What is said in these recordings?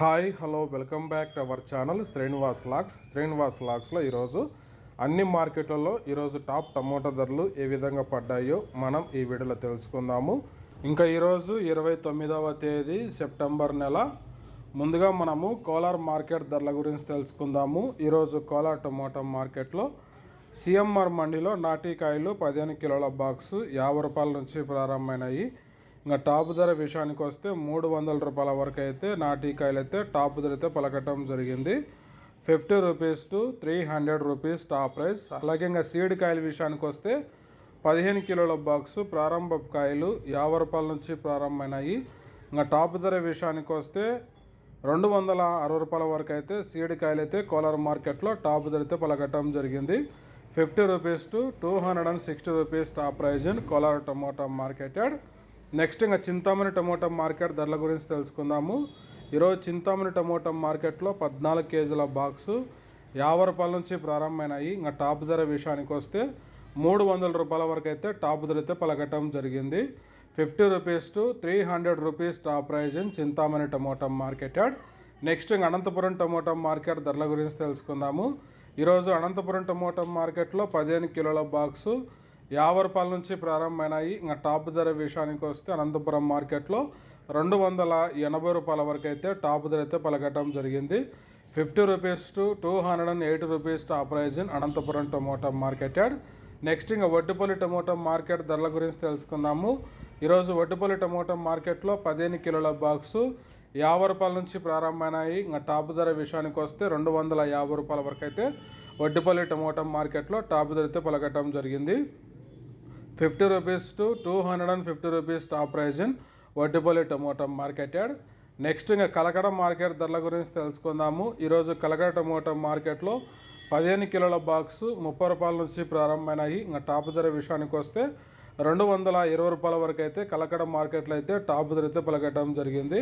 Hi hello welcome back to our channel Srinivas lakhs. Srinivas లాక్స్లో ఈరోజు అన్ని మార్కెట్లలో ఈరోజు టాప్ టమోటా ధరలు ఏ విధంగా పడ్డాయో మనం ఈ వీడియోలో తెలుసుకుందాము. ఇంకా ఈరోజు ఇరవై తొమ్మిదవ తేదీ సెప్టెంబర్ నెల. ముందుగా మనము కోలార్ మార్కెట్ ధరల గురించి తెలుసుకుందాము. ఈరోజు కోలార్ టమోటా మార్కెట్లో సిఎంఆర్ మండిలో నాటికాయలు పదిహేను కిలోల బాక్సు యాభై రూపాయల నుంచి ప్రారంభమైనాయి. ఇంకా టాప్ ధర విషయానికి వస్తే మూడు వందల రూపాయల వరకు అయితే నాటికాయలు అయితే టాప్ ధర అయితే పలకటం జరిగింది. Fifty rupees to three hundred rupees top price. అలాగే ఇంకా సీడ్ కాయల విషయానికి వస్తే పదిహేను కిలోల బాక్స్ ప్రారంభ కాయలు యాభై రూపాయల నుంచి ప్రారంభమైనాయి. ఇంకా టాప్ ధర విషయానికి వస్తే రెండు వందల అరవై రూపాయల వరకు అయితే సీడ్ కాయలు అయితే కోలార్ మార్కెట్లో టాప్ ధర అయితే పలకటం జరిగింది. Fifty rupees to two hundred and sixty rupees top price in Kolar tomato marketed. Next ఇంకా చింతామణి టమోటా మార్కెట్ ధరల గురించి తెలుసుకుందాము. ఈరోజు చింతామణి టమోటా మార్కెట్లో పద్నాలుగు కేజీల బాక్సు యాభై రూపాయల నుంచి ప్రారంభమైనాయి. ఇంకా టాప్ ధర విషయానికి వస్తే మూడు వందల రూపాయల వరకు అయితే టాప్ ధర అయితే పలకటం జరిగింది. Fifty rupees to three hundred rupees top price in Chintamani tomato marketed next ఇంకా అనంతపురం టమోటా మార్కెట్ ధరల గురించి తెలుసుకుందాము. ఈరోజు అనంతపురం టమోటా మార్కెట్లో పదిహేను కిలోల బాక్సు యాభై రూపాయల నుంచి ప్రారంభమైనాయి. ఇంకా టాప్ ధర విషయానికి వస్తే అనంతపురం మార్కెట్లో రెండు వందల ఎనభై రూపాయల వరకు అయితే టాప్ ధర అయితే పలకటం జరిగింది. Fifty rupees to two hundred and eighty rupees top price in Anantapuram tomato marketed. Next ఇంకా వడ్డుపల్లి టమోటా మార్కెట్ ధరల గురించి తెలుసుకుందాము. ఈరోజు వడ్డుపల్లి టమోటా మార్కెట్లో పదిహేను కిలోల బాక్సు యాభై రూపాయల నుంచి ప్రారంభమైనాయి. ఇంకా టాప్ ధర విషయానికి వస్తే రెండు వందల యాభై రూపాయల వరకు అయితే వడ్డుపల్లి టమోటా మార్కెట్లో టాప్ ధర అయితే పలకటం జరిగింది. Fifty rupees to two hundred and fifty rupees top prize in Vaddipalli tomato marketed. Next ఇంకా కలకడ మార్కెట్ ధరల గురించి తెలుసుకుందాము. ఈరోజు కలకడ టమోటా మార్కెట్లో పదిహేను కిలోల బాక్స్ ముప్పై రూపాయల నుంచి ప్రారంభమైనాయి. ఇంకా టాప్ ధర విషయానికి వస్తే రెండు వందల ఇరవై రూపాయల వరకు అయితే కలకడ మార్కెట్లో అయితే టాప్ ధర అయితే పలకటం జరిగింది.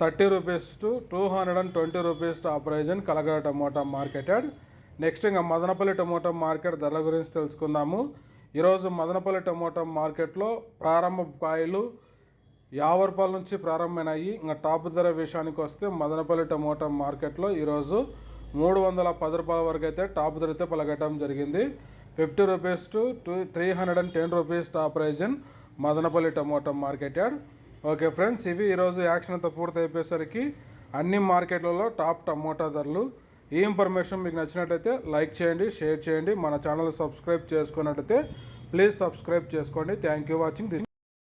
Thirty rupees to two hundred and twenty rupees top prize in Kalakada tomato marketed. Next ఇంకా మదనపల్లి టమోటా మార్కెట్ ధరల గురించి తెలుసుకుందాము. ఈరోజు మదనపల్లి టమోటా మార్కెట్లో ప్రారంభ కాయలు యాభై రూపాయల నుంచి ప్రారంభమైనాయి. ఇంకా టాప్ ధర విషయానికి వస్తే మదనపల్లి టమోటా మార్కెట్లో ఈరోజు మూడు వందల పది రూపాయల వరకు అయితే టాప్ ధర అయితే పలకటం జరిగింది. Fifty rupees to two three hundred and ten rupees top prize in Madanapalli tomato market yard okay friends ఇవి ఈరోజు యాక్షన్ అంతా పూర్తి అయిపోయేసరికి అన్ని మార్కెట్లలో టాప్ టమోటా ధరలు ఈ ఇన్ఫర్మేషన్ మీకు నచ్చినట్లయితే లైక్ చేయండి షేర్ చేయండి మన ఛానల్ సబ్స్క్రైబ్ చేసుకున్నట్లయితే ప్లీజ్ సబ్స్క్రైబ్ చేసుకోండి. Thank you watching this